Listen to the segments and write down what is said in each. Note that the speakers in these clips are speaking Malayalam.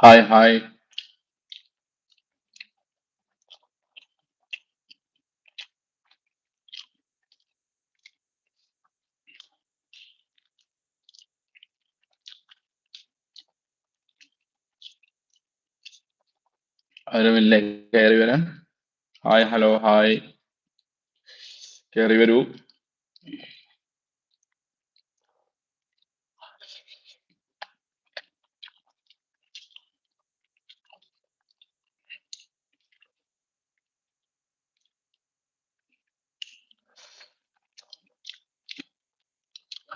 ഹായ് ഹായ് ആരുമില്ലേ കയറി വരാൻ ഹായ് ഹലോ ഹായ് കയറി വരൂ.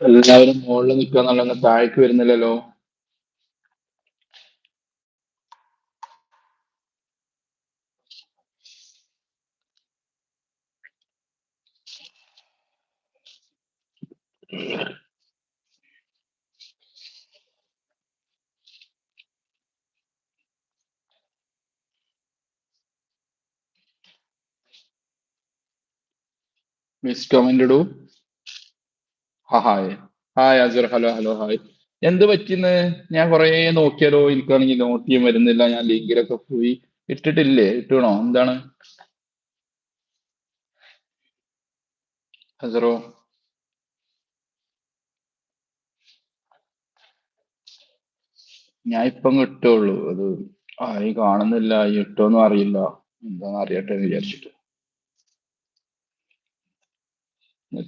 എല്ലാവരും മുകളിൽ നിൽക്കാന്നല്ല താഴേക്ക് വരുന്നില്ലല്ലോ. മിസ് കമന്റ് ഇടൂ. Hi. Hi Asr hello hello hi. എന്ത് പറ്റിന്ന്? ഞാൻ കുറേ നോക്കിയാലോ എനിക്കാണെങ്കിൽ നോട്ട് ചെയ്യാൻ വരുന്നില്ല. ഞാൻ ലിങ്കിലൊക്കെ പോയി ഇട്ടിട്ടില്ലേ? ഇട്ടണോ? എന്താണ്? അസറോ ഞാൻ ഇപ്പം കിട്ടുള്ളൂ അത് ആയി കാണുന്നില്ല. ഇട്ടോന്നും അറിയില്ല. എന്താന്ന് അറിയട്ടെ എന്ന് വിചാരിച്ചിട്ട്.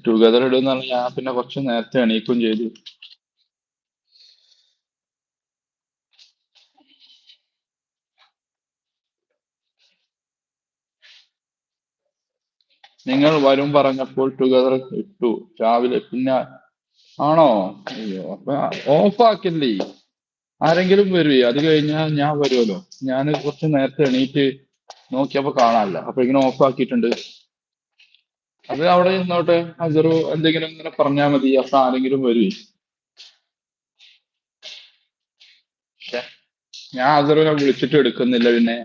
ടുഗദർ ഇടുന്ന ഞാൻ പിന്നെ കുറച്ച് നേരത്തെ എണീക്കും ചെയ്തു. നിങ്ങൾ വരും പറഞ്ഞപ്പോൾ ടുഗദർ ഇട്ടു. രാവിലെ പിന്നെ ആണോ? അയ്യോ അപ്പൊ ഓഫാക്കില്ലേ ആരെങ്കിലും വരുവേ? അത് കഴിഞ്ഞാൽ ഞാൻ വരുമല്ലോ ഞാൻ കുറച്ച് നേരത്തെ എണീറ്റ് നോക്കിയപ്പോ കാണാനില്ല. അപ്പൊ ഇങ്ങനെ ഓഫ് ആക്കിയിട്ടുണ്ട്. അത് അവിടെ നിന്നോട്ടെ അസറു എന്തെങ്കിലും ഇങ്ങനെ പറഞ്ഞാൽ മതി അപ്പൊ ആരെങ്കിലും ശ്ശെ, ഞാൻ അസറുനെ വിളിച്ചിട്ട് എടുക്കുന്നില്ല പിന്നെ.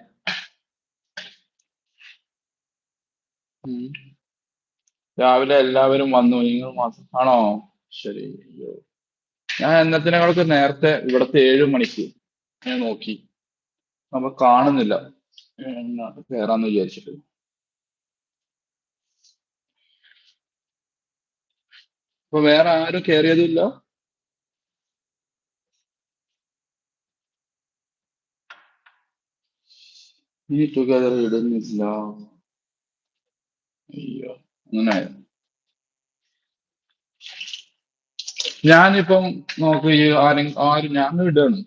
രാവിലെ എല്ലാവരും വന്നു. നിങ്ങൾ മാത്രം. ആണോ? ശരി. അയ്യോ. ഞാൻ എന്നത്തിനേക്കാളൊക്കെ നേരത്തെ ഇവിടത്തെ ഏഴ് മണിക്ക് ഞാൻ നോക്കി. അപ്പൊ കാണുന്നില്ല. കയറാന്ന് വിചാരിച്ചിട്ട്. അപ്പൊ വേറെ ആരും കയറിയതുമില്ല ഈ ടുഗദർ ഇടുന്നില്ല. അയ്യോ അങ്ങനെ ഞാനിപ്പം നോക്ക് ആരെ ആരും ഞാൻ ഇടാണ്.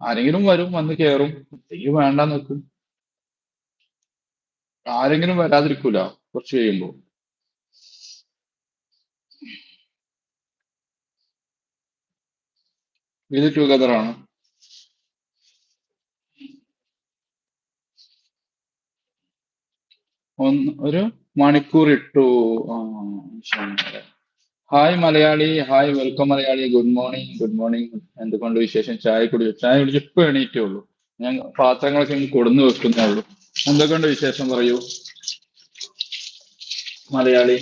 ആരെങ്കിലും വരും വന്ന് കയറും ഈ വേണ്ട നോക്ക് ആരെങ്കിലും വരാതിരിക്കൂല കുറച്ച് കഴിയുമ്പോ. ഇത് ടുഗദർ ആണ്. ഒന്ന് ഒരു മണിക്കൂർ ഇട്ടു. Hi Malayali hi welcome Malayali. Good morning good morning എന്തുകൊണ്ട് വിശേഷം? ചായ കുടി ചായ കുടിച്ച് ഇപ്പൊ എണീറ്റേ ഉള്ളൂ. ഞാൻ പാത്രങ്ങളൊക്കെ കൊടുന്നു വെക്കുന്നേ ഉള്ളൂ. എന്തൊക്കെയുണ്ട് വിശേഷം പറയൂ? മലയാളി.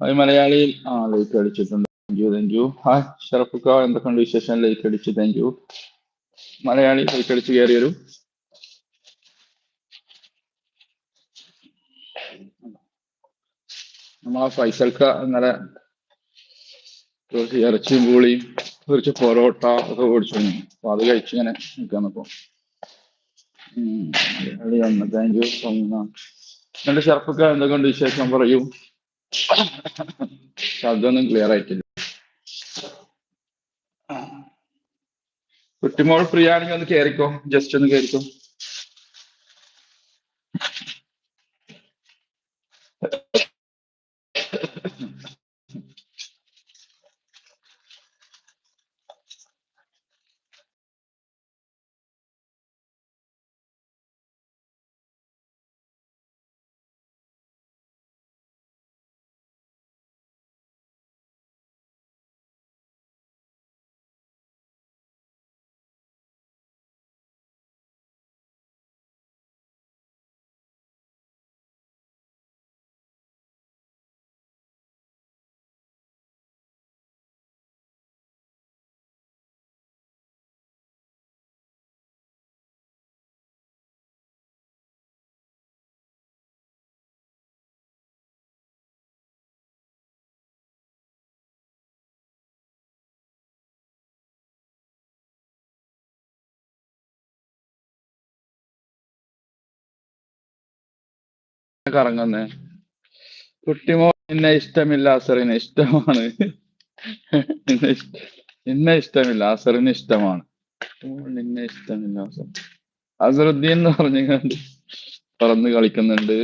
ഹായ് മലയാളി ആ ലൈക്ക് അടിച്ചിട്ടുണ്ട് thank you thank you hi ഷറഫുക്ക എന്തൊക്കെയുണ്ട് വിശേഷം? ലൈക്ക് അടിച്ചു താങ്ക് യു മലയാളി ലൈക്ക് അടിച്ച് കയറി വരും. നമ്മളെ ഫൈസൽക്ക ഇന്നലെ കുറച്ച് ഇറച്ചിയും പൂളിയും കുറച്ച് പൊറോട്ട ഒക്കെ ഓടിച്ചു അപ്പൊ അത് കഴിച്ച് ഇങ്ങനെ നിൽക്കാൻ ഇപ്പൊ താങ്ക് യു സോ മച്ച് എന്റെ ഷർഫൊക്കെ എന്തൊക്കെയുണ്ട് വിശേഷം? പറയൂ. ശബ്ദമൊന്നും ക്ലിയർ ആയിട്ടില്ല. കുട്ടിമോൾ ഫ്രീ ആണെങ്കിൽ ഒന്ന് കയറിക്കോ ജസ്റ്റ് ഒന്ന് കയറിക്കോ കറങ്ങുന്നേ. കുട്ടിമോ നിന്നെ ഇഷ്ടമില്ല അസറിന് ഇഷ്ടമാണ്. നിന്നെ ഇഷ്ടമില്ല അസറിന് ഇഷ്ടമാണ്. നിന്നെ ഇഷ്ടമില്ല അസറുദ്ദീൻ എന്ന് പറഞ്ഞു പറന്ന് കളിക്കുന്നുണ്ട്.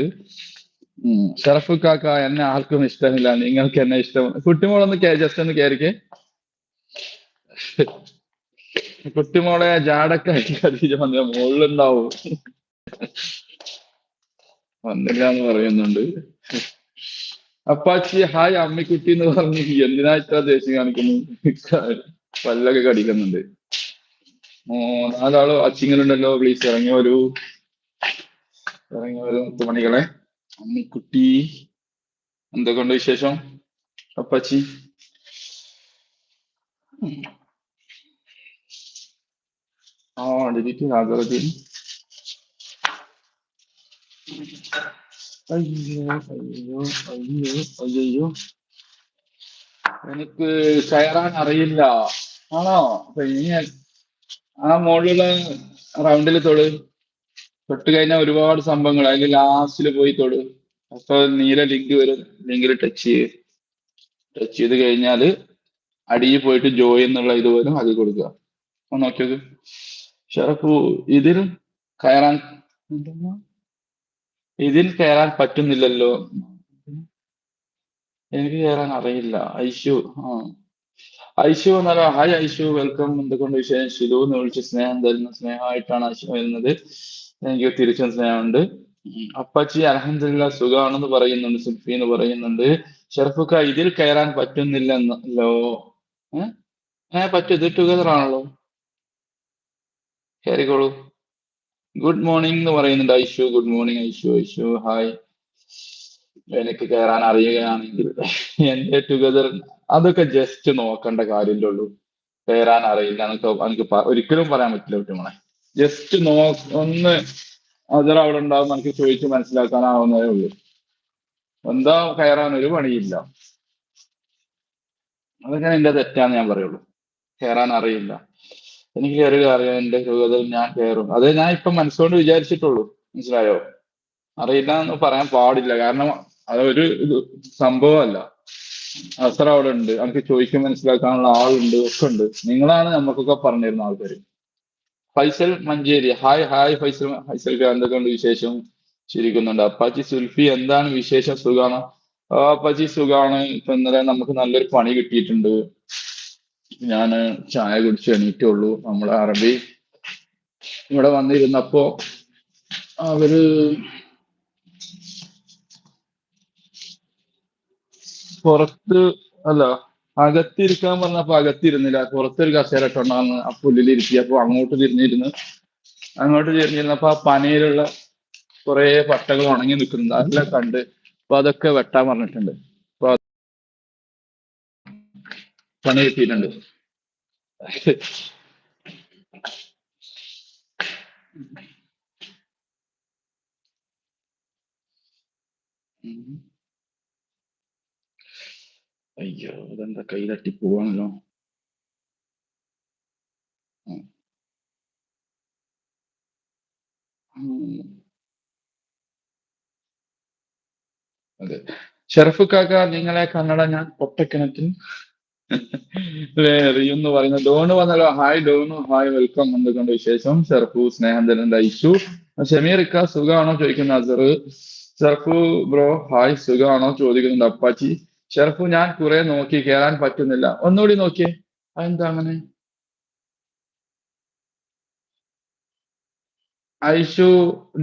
ഷറഫ് കാക്ക എന്നെ ആർക്കും ഇഷ്ടമില്ല നിങ്ങൾക്ക് എന്നെ ഇഷ്ടമാണ് കുട്ടിമോളൊന്ന് ജസ്റ്റ് ഒന്ന് കയറിക്ക് കുട്ടിമോളെ ഖദീജ വന്ന മുകളിലുണ്ടാവും വന്നില്ല എന്ന് പറയുന്നുണ്ട്. അപ്പാച്ചി ഹായ് അമ്മിക്കുട്ടി എന്ന് പറഞ്ഞ് എന്തിനാ ഇത്ര ദേഷ്യം കാണിക്കുന്നു? പല്ലൊക്കെ കടിക്കുന്നുണ്ട്. നാലാളോ അച്ചിങ്ങളുണ്ടല്ലോ പ്ലീസ് ഇറങ്ങി വരൂ. ഇറങ്ങി വരൂ മുത്തുമണികളെ അമ്മിക്കുട്ടി എന്തൊക്കെയുണ്ട് വിശേഷം? അപ്പാച്ചി. ആ ഡിജിറ്റ് ഹാജറതി അയ്യോ അയ്യോ അയ്യോ അയ്യോ എനിക്ക് കയറാൻ അറിയില്ല. ആണോ? ഇനി ആ മുകളിലുള്ള റൗണ്ടിൽ തൊട്. തൊട്ട് കഴിഞ്ഞാൽ ഒരുപാട് സംഭവങ്ങൾ. അതിൽ ലാസ്റ്റിൽ പോയി തൊട്. അപ്പൊ നീല ലിങ്ക് വരും. ലിങ്കിൽ ടച്ച് ചെയ്യും. ടച്ച് ചെയ്ത് കഴിഞ്ഞാൽ അടിയിൽ പോയിട്ട് ജോയ് എന്നുള്ള ഇത് വരും. അത് കൊടുക്കുക. ഒന്ന് നോക്കിയത് നോക്ക് ഷറഫു ഇതിൽ കയറാൻ എന്തെന്നാ? ഇതിൽ കയറാൻ പറ്റുന്നില്ലല്ലോ. എനിക്ക് കയറാൻ അറിയില്ല. ഐഷു ആ. ഐഷു എന്നാലോ ഹായ് ഐഷു വെൽക്കം. എന്തുകൊണ്ട് വിഷയം ഷിലു എന്ന് വിളിച്ച് സ്നേഹം തരുന്ന സ്നേഹമായിട്ടാണ് ഐഷു വരുന്നത്. എനിക്ക് തിരിച്ചും സ്നേഹമുണ്ട്. അപ്പച്ചി അലഹമില്ല സുഖമാണെന്ന് പറയുന്നുണ്ട് സുൽഫി എന്ന് പറയുന്നുണ്ട്. ഷെർഫുക്ക ഇതിൽ കയറാൻ പറ്റുന്നില്ലെന്നല്ലോ ഏഹ് ഏഹ് പറ്റും. ഇത് ടുഗദർ ആണല്ലോ. കയറിക്കോളൂ ഗുഡ് മോർണിംഗ് എന്ന് പറയുന്നുണ്ട് Aishu. Good morning Aishu Aishu. Hi എനിക്ക് കയറാൻ അറിയുകയാണെങ്കിൽ എന്റെ ടുഗദർ അതൊക്കെ ജസ്റ്റ് നോക്കേണ്ട കാര്യമല്ലേ ഉള്ളൂ. കയറാൻ അറിയില്ല. എന്നൊക്കെ എനിക്ക് ഒരിക്കലും പറയാൻ പറ്റില്ല കുട്ടിമോളെ ജസ്റ്റ് നോ ഒന്ന് അതർ അവിടെ ഉണ്ടാവും എനിക്ക് ചോദിച്ച് മനസ്സിലാക്കാനാവുന്നതേ ഉള്ളൂ. എന്താ കയറാൻ ഒരു പണിയില്ല. അതൊക്കെ എന്റെ തെറ്റാന്ന് ഞാൻ പറയുള്ളൂ. കയറാൻ അറിയില്ല. എനിക്ക് കയറുക അറിയാം എന്റെ ഹൃദയത്തിൽ ഞാൻ കയറും. അത് ഞാൻ ഇപ്പൊ മനസ്സുകൊണ്ട് വിചാരിച്ചിട്ടുള്ളൂ. മനസ്സിലായോ? അറിയില്ല എന്ന് പറയാൻ പാടില്ല. കാരണം അതൊരു ഇത് സംഭവമല്ല. അവസരം അവിടെ ഉണ്ട്. നമുക്ക് ചോദിക്കാൻ മനസ്സിലാക്കാനുള്ള ആളുണ്ട് ഒക്കെ ഉണ്ട്. നിങ്ങളാണ് നമുക്കൊക്കെ പറഞ്ഞിരുന്ന ആൾക്കാർ ഫൈസൽ മഞ്ചേരി. ഹായ് ഹായ് ഫൈസൽ ഫൈസൽ എന്തൊക്കെയുണ്ട് വിശേഷം ചിരിക്കുന്നുണ്ട്. അപ്പാച്ചി സുൽഫി എന്താണ് വിശേഷം സുഖാണ്? ആ, അപ്പാച്ചി സുഖാണ്. ഇപ്പൊ ഇന്നലെ നമുക്ക് നല്ലൊരു പണി കിട്ടിയിട്ടുണ്ട്. ഞാൻ ചായ കുടിച്ച് എണീറ്റുള്ളൂ നമ്മളെ അറബി ഇവിടെ വന്നിരുന്നപ്പോ അവർ പുറത്ത് അല്ല അകത്തിരിക്കാൻ പറഞ്ഞപ്പോ അകത്തിരുന്നില്ല. പുറത്തൊരു കസേര ഇട്ടുണ്ടാന്ന് ആ പുല്ലിലിരുത്തി അപ്പൊ അങ്ങോട്ട് തിരിഞ്ഞിരുന്ന്. അങ്ങോട്ട് തിരിഞ്ഞിരുന്നപ്പോ ആ പനയിലുള്ള കുറെ പട്ടകൾ ഉണങ്ങി നിൽക്കുന്നുണ്ട്. അതെല്ലാം കണ്ട് അപ്പൊ അതൊക്കെ വെട്ടാൻ പറഞ്ഞിട്ടുണ്ട്. പണി കിട്ടിയിട്ടുണ്ട്. അയ്യോ അതെന്താ കൈ തട്ടി പോവാണല്ലോ. അതെ ഷെറഫ് കാക്ക നിങ്ങളെ കന്നഡ ഞാൻ പൊട്ടക്കിണറ്റിൽ അല്ലേ റിയു എന്ന് പറയുന്ന ഡോണ് വന്നല്ലോ. ഹായ് ഡോണു. ഹായ് വെൽക്കം എന്തൊക്കെയുണ്ട് വിശേഷം? ഷെർഫു സ്നേഹം തരുന്നുണ്ട് ഐഷു ഷമീർ ഇക്ക സുഖമാണോ ചോദിക്കുന്ന അസർ ഷെർഫു ബ്രോ ഹായ് സുഖമാണോ ചോദിക്കുന്നുണ്ട് അപ്പാച്ചി. ഷെർഫു ഞാൻ കുറെ നോക്കി കേറാൻ പറ്റുന്നില്ല. ഒന്നുകൂടി നോക്കിയേ. അതെന്താ അങ്ങനെ? ഐഷു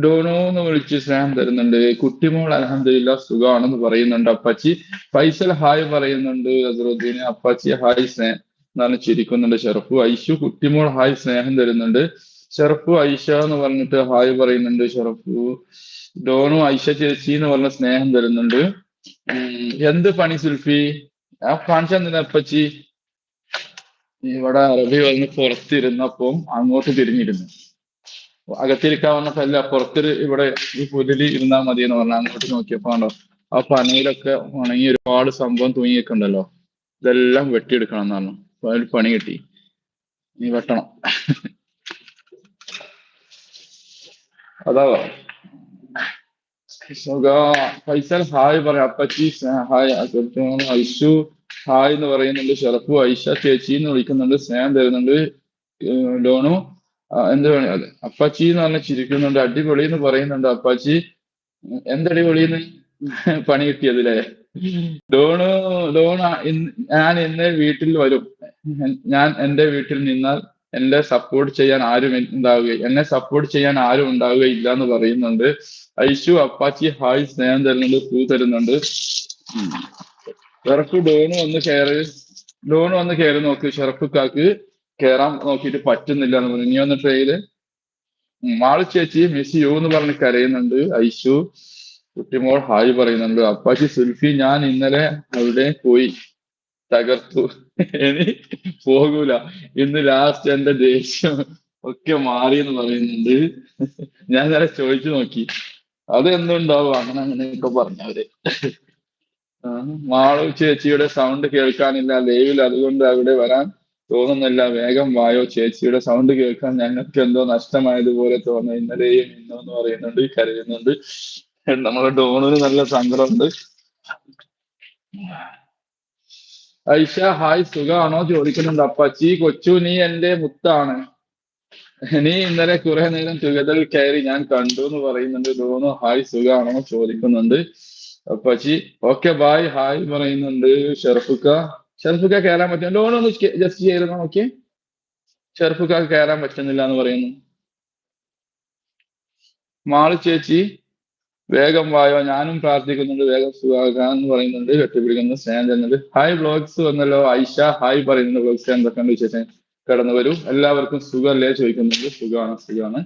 ഡോണോ എന്ന് വിളിച്ച് സ്നേഹം തരുന്നുണ്ട്. കുട്ടിമോൾ അലഹമില്ല സുഖമാണെന്ന് പറയുന്നുണ്ട് അപ്പച്ചി. ഫൈസൽ ഹായ് പറയുന്നുണ്ട് അസറുദ്ദീന്. അപ്പച്ചി ഹായ് സ്നേഹം എന്നാണ് ചിരിക്കുന്നുണ്ട് ഷെറഫു. ഐഷു കുട്ടിമോൾ ഹായ് സ്നേഹം തരുന്നുണ്ട്. ഷെറഫു ഐഷ എന്ന് പറഞ്ഞിട്ട് ഹായ് പറയുന്നുണ്ട് ഷെറഫു. ഡോണു ഐഷ ചേച്ചി എന്ന് പറഞ്ഞ സ്നേഹം തരുന്നുണ്ട്. എന്ത് പണി സുൽഫി? ആ കാണിച്ചു അപ്പച്ചി. ഇവിടെ അറബി വന്ന് പുറത്തിരുന്നപ്പം അങ്ങോട്ട് തിരിഞ്ഞിരുന്നു. അകത്തിരിക്കാൻ വന്നപ്പല്ല പുറത്തൊരു ഇവിടെ ഈ പുലിൽ ഇരുന്നാൽ മതി എന്ന് പറഞ്ഞാൽ അങ്ങോട്ട് നോക്കിയപ്പോ കണ്ടോ ആ പനയിലൊക്കെ ഉണങ്ങി ഒരുപാട് സംഭവം തൂങ്ങിയിട്ടുണ്ടല്ലോ ഇതെല്ലാം വെട്ടിയെടുക്കണം എന്ന് പറഞ്ഞു. അപ്പൊ അതിൽ പണി കിട്ടി. നീ വെട്ടണം. അതാ. സുഖ. ഫൈസൽ ഹായ് പറയാം. അപ്പച്ചി ഹായ്. ഐഷു ഹായ് എന്ന് പറയുന്നുണ്ട്. ഷെറഫു ഐഷ ചേച്ചി എന്ന് വിളിക്കുന്നുണ്ട്. സ്നേഹം തരുന്നുണ്ട്. ആ, എന്ത് വേണേ അതെ. അപ്പാച്ചി എന്ന് പറഞ്ഞ ചിരിക്കുന്നുണ്ട് അടിപൊളി എന്ന് പറയുന്നുണ്ട് അപ്പാച്ചി. എന്തടിപൊളിന്ന് പണി കിട്ടിയതില്ലേ ഡോണ് ലോൺ ഞാൻ ഇന്ന് വീട്ടിൽ വരും. ഞാൻ എന്റെ വീട്ടിൽ നിന്നാൽ എന്നെ സപ്പോർട്ട് ചെയ്യാൻ ആരും ഉണ്ടാവുക എന്നെ സപ്പോർട്ട് ചെയ്യാൻ ആരും ഉണ്ടാവുകയില്ല എന്ന് പറയുന്നുണ്ട്. ഐഷു അപ്പാച്ചി ഹായ് സ്നേഹം തരുന്നുണ്ട് പൂ തരുന്നുണ്ട്. ഷെറഫ് ഡോണ് വന്ന് കയറി ഡോണ് വന്ന് കയറി നോക്ക് ഷെറഫ് കേറാൻ നോക്കിയിട്ട് പറ്റുന്നില്ല എന്ന് പറഞ്ഞു. ഇനി വന്ന ട്രെയിൽ മാൾ ചേച്ചി മിസ് യു എന്ന് പറഞ്ഞ് കരയുന്നുണ്ട്. ഐശു കുട്ടിമോൾ ഹായ് പറയുന്നുണ്ട്. അപ്പാച്ചി സുൽഫി ഞാൻ ഇന്നലെ അവിടെ പോയി. തകർത്തു. ഇനി പോകൂല. ഇന്ന് ലാസ്റ്റ് എന്റെ ദേഷ്യം ഒക്കെ മാറി എന്ന് പറയുന്നുണ്ട്. ഞാൻ ഇന്നലെ ചോദിച്ചു നോക്കി. അത് എന്തുണ്ടാവും അങ്ങനെ അങ്ങനെയൊക്കെ പറഞ്ഞവര്. മാളു ചേച്ചിയുടെ സൗണ്ട് കേൾക്കാനില്ല. ലൈവിൽ അതുകൊണ്ട് അവിടെ വരാൻ തോന്നുന്നില്ല. വേഗം വായോ ചേച്ചിയുടെ സൗണ്ട് കേൾക്കാൻ ഞങ്ങൾക്ക് എന്തോ നഷ്ടമായതുപോലെ തോന്നുന്നു. ഇന്നലെയും ഇന്നോ എന്ന് പറയുന്നുണ്ട് കരയുന്നുണ്ട്. നമ്മുടെ ഡോണിന് നല്ല സങ്കടമുണ്ട്. ഐഷ ഹായ് സുഖാണോ ചോദിക്കുന്നുണ്ട്. അപ്പച്ചി കൊച്ചു നീ എന്റെ മുത്താണ്. നീ ഇന്നലെ കുറെ നേരം തുകതൽ കയറി ഞാൻ കണ്ടു എന്ന് പറയുന്നുണ്ട്. ഡോണു ഹായ് സുഖാണോ ചോദിക്കുന്നുണ്ട്. അപ്പച്ചി ഓക്കെ ബായ് ഹായ് പറയുന്നുണ്ട്. ഷെർഫുക്ക ഷെർഫുക്ക കയറാൻ പറ്റും. ലോൺ ഒന്ന് ജസ്റ്റ് ചെയ്ത് നോക്കി ഷെർഫുക്ക കയറാൻ പറ്റുന്നില്ല എന്ന് പറയുന്നു. മാളു ചേച്ചി വേഗം വായോ. ഞാനും പ്രാർത്ഥിക്കുന്നുണ്ട്. വേഗം സുഖാകാൻ എന്ന് പറയുന്നുണ്ട്. കെട്ടിപ്പിടിക്കുന്നു സ്നേഹം തരുന്നുണ്ട്. ഹായ് ബ്ലോഗ്സ് വന്നല്ലോ. ഐഷ ഹായ് പറയുന്നുണ്ട്. ബ്ലോഗ്സ് എന്തൊക്കെയുണ്ട് വിശേഷം? കടന്നു വരൂ. എല്ലാവർക്കും സുഖമല്ലേ? ചോദിക്കുന്നുണ്ട്. സുഖമാണ് സുഖമാണ്.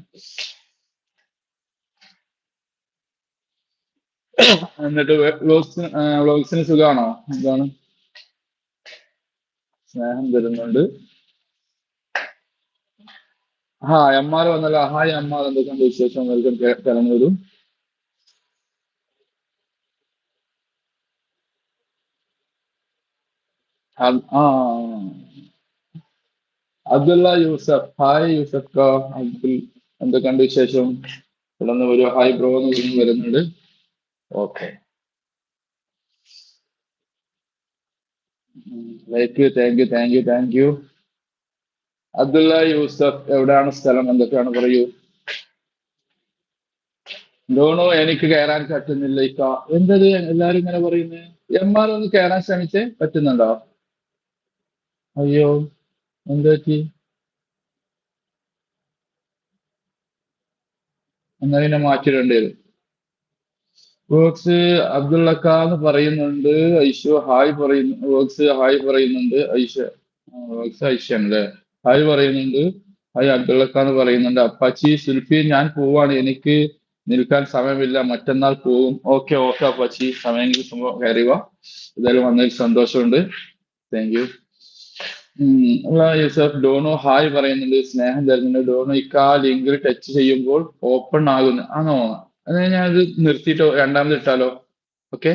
എന്നിട്ട് ബ്ലോഗ്സ് ബ്ലോഗ്സിന് സുഖമാണോ? എന്താണ്? സ്നേഹം തരുന്നുണ്ട്. ഹാ എമ്മാർ വന്നല്ല. ഹായ് അമ്മ എന്തൊക്കെയുണ്ട് വിശേഷം? വെൽക്കം ആ. അബ്ദുള്ള യൂസഫ്. ഹായ് യൂസഫ് കാ അബ്ദുൽ എന്തൊക്കെയുണ്ട് വിശേഷം? കടന്നു ഒരു ഹായ് ബ്രോ എന്ന് വരുന്നുണ്ട്. Okay like thank you thank you thank you Abdulla Yusuf എവിടെയാണ് സ്ഥലം? എന്തൊക്കെയാണ് പറയൂ? ഡോണോ എനിക്ക് കയറാൻ പറ്റുന്നില്ല ഇക്ക എന്തത്? എല്ലാരും ഇങ്ങനെ പറയുന്നത് എം ആർ ഒന്ന് കയറാൻ ശ്രമിച്ചേ പറ്റുന്നുണ്ടോ? അയ്യോ എന്ത് പറ്റി? മാറ്റിടേണ്ടി പിന്നെ വരും. വോക്സ് അബ്ദുള്ളക്ക എന്ന് പറയുന്നുണ്ട് ഐഷു ഹായ് പറയുന്നു വർക്ക്സ് ഹായ് പറയുന്നുണ്ട് ഐഷ വർക്ക്സ് ഐഷ അല്ലേ ഹായ് പറയുന്നുണ്ട് ഹായ് അബ്ദുള്ളക്ക എന്ന് പറയുന്നുണ്ട് അപ്പാച്ചി സുൽഫി ഞാൻ പോവാണ് എനിക്ക് നിൽക്കാൻ സമയമില്ല മറ്റന്നാൾ പോകും ഓക്കെ ഓക്കെ അപ്പാച്ചി സമയം കിട്ടുമ്പോൾ കയറി വാ. എന്തായാലും വന്നതിൽ സന്തോഷമുണ്ട്. താങ്ക് യു യൂസഫ് ഡോണോ ഹായ് പറയുന്നുണ്ട് സ്നേഹം തരുന്നുണ്ട് ഡോണോ ഇക്കാ ലിങ്കിൽ ടച്ച് ചെയ്യുമ്പോൾ ഓപ്പൺ ആകുന്നു. ആണോ? ഞാൻ അത് നിർത്തിയിട്ടോ രണ്ടാമത് ഇട്ടാലോ? ഓക്കെ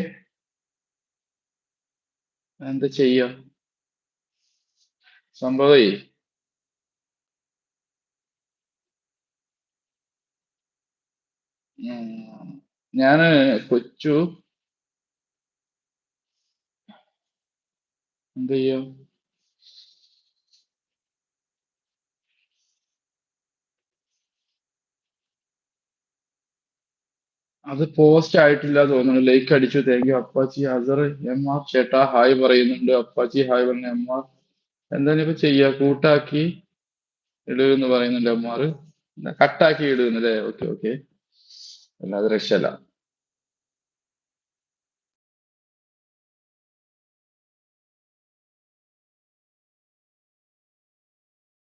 എന്താ ചെയ്യാ? സംഭവേ. ഞാൻ കൊച്ചു. എന്ത് ചെയ്യും? അത് പോസ്റ്റ് ആയിട്ടില്ല തോന്നുന്നു. ലൈക്ക് അടിച്ചു. Thank you Apache Azhar M R ചേട്ടാ ഹായ് പറയുന്നുണ്ട്. അപ്പാച്ചി ഹായ് പറഞ്ഞു എം ആർ എന്താണ് ഇപ്പൊ ചെയ്യാ? കൂട്ടാക്കി ഇടുക എന്ന് പറയുന്നുണ്ട് എം ആർ കട്ടാക്കി ഇടുന്നു അല്ലേ? ഓക്കെ ഓക്കെ അല്ലാതെ രക്ഷയില്ല